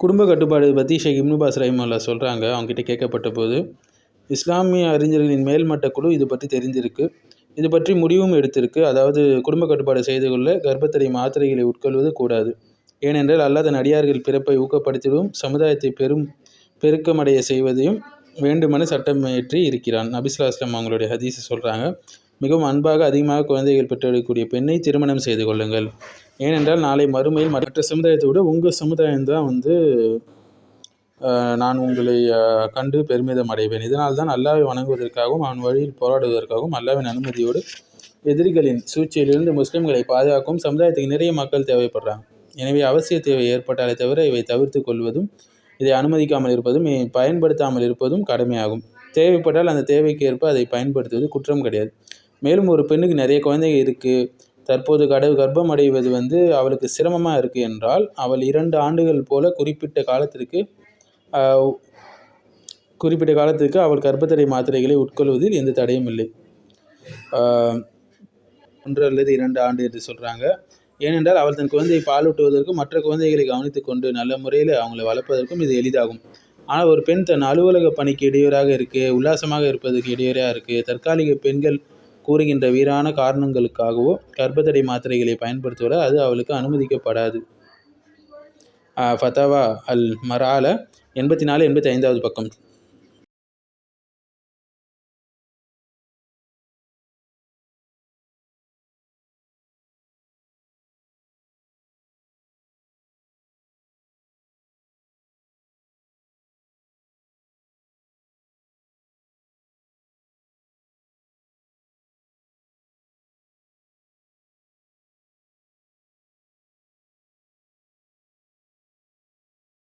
குடும்ப கட்டுப்பாடு பற்றி ஷேக் இப்னு பாஸ் ரஹிமல்லா சொல்கிறாங்க அவங்ககிட்ட கேட்கப்பட்ட போது இஸ்லாமிய அறிஞர்களின் மேல்மட்ட குழு இது பற்றி தெரிந்திருக்கு இது பற்றி முடிவும் எடுத்திருக்கு. அதாவது குடும்ப கட்டுப்பாடு செய்து கொள்ள கர்ப்பத்தடை மாத்திரைகளை உட்கொள்வது கூடாது. ஏனென்றால் அல்லாத நடிகார்கள் பிறப்பை ஊக்கப்படுத்திடும் சமுதாயத்தை பெரும் பெருக்கமடைய செய்வதையும் வேண்டுமென சட்டமியற்றி இருக்கிறான். நபிசுல்லா இஸ்லாம் அவங்களுடைய ஹதீஸை சொல்கிறாங்க மிகவும் அன்பாக அதிகமாக குழந்தைகள் பெற்றெடுக்கக்கூடிய பெண்ணை திருமணம் செய்து கொள்ளுங்கள். ஏனென்றால் நாளை மறுமையில் மற்ற சமுதாயத்தை விட உங்கள் சமுதாயம் தான் வந்து நான் உங்களை கண்டு பெருமிதம் அடைவேன். இதனால் தான் அல்லாவை வணங்குவதற்காகவும் அவன் வழியில் போராடுவதற்காகவும் அல்லாவின் அனுமதியோடு எதிரிகளின் சூழ்ச்சியிலிருந்து முஸ்லிம்களை பாதுகாக்கவும் சமுதாயத்துக்கு நிறைய மக்கள் தேவைப்படுறாங்க. எனவே அவசிய தேவை ஏற்பட்டாலே தவிர இவை தவிர்த்து கொள்வதும் இதை அனுமதிக்காமல் இருப்பதும் பயன்படுத்தாமல் இருப்பதும் கடமையாகும். தேவைப்பட்டால் அந்த தேவைக்கு ஏற்ப அதை பயன்படுத்துவது குற்றம் கிடையாது. மேலும் ஒரு பெண்ணுக்கு நிறைய குழந்தைகள் இருக்குது தற்போது கடவு கர்ப்பம் அடைவது வந்து அவளுக்கு சிரமமாக இருக்குது என்றால் அவள் இரண்டு ஆண்டுகள் போல குறிப்பிட்ட காலத்திற்கு குறிப்பிட்ட காலத்திற்கு அவள் கர்ப்பத்தடை மாத்திரைகளை உட்கொள்வதில் எந்த தடையும் இல்லை. ஒன்று அல்லது இரண்டு ஆண்டு என்று சொல்கிறாங்க ஏனென்றால் அவள் தன் குழந்தையை பாலூட்டுவதற்கும் மற்ற குழந்தைகளை கவனித்து கொண்டு நல்ல முறையில் அவங்களை வளர்ப்பதற்கும் இது எளிதாகும். ஆனால் ஒரு பெண் தன் அலுவலக பணிக்கு இடையூறாக இருக்குது உல்லாசமாக இருப்பதற்கு இடையூறாக இருக்குது தற்காலிக பெண்கள் கூறுகின்ற வீரான காரணங்களுக்காகவோ கர்ப்பத்தடை மாத்திரைகளை பயன்படுத்துவதால் அது அவளுக்கு அனுமதிக்கப்படாது. ஆஹ் அல் மரால எண்பத்தி நாலு எண்பத்தி ஐந்தாவது பக்கம்.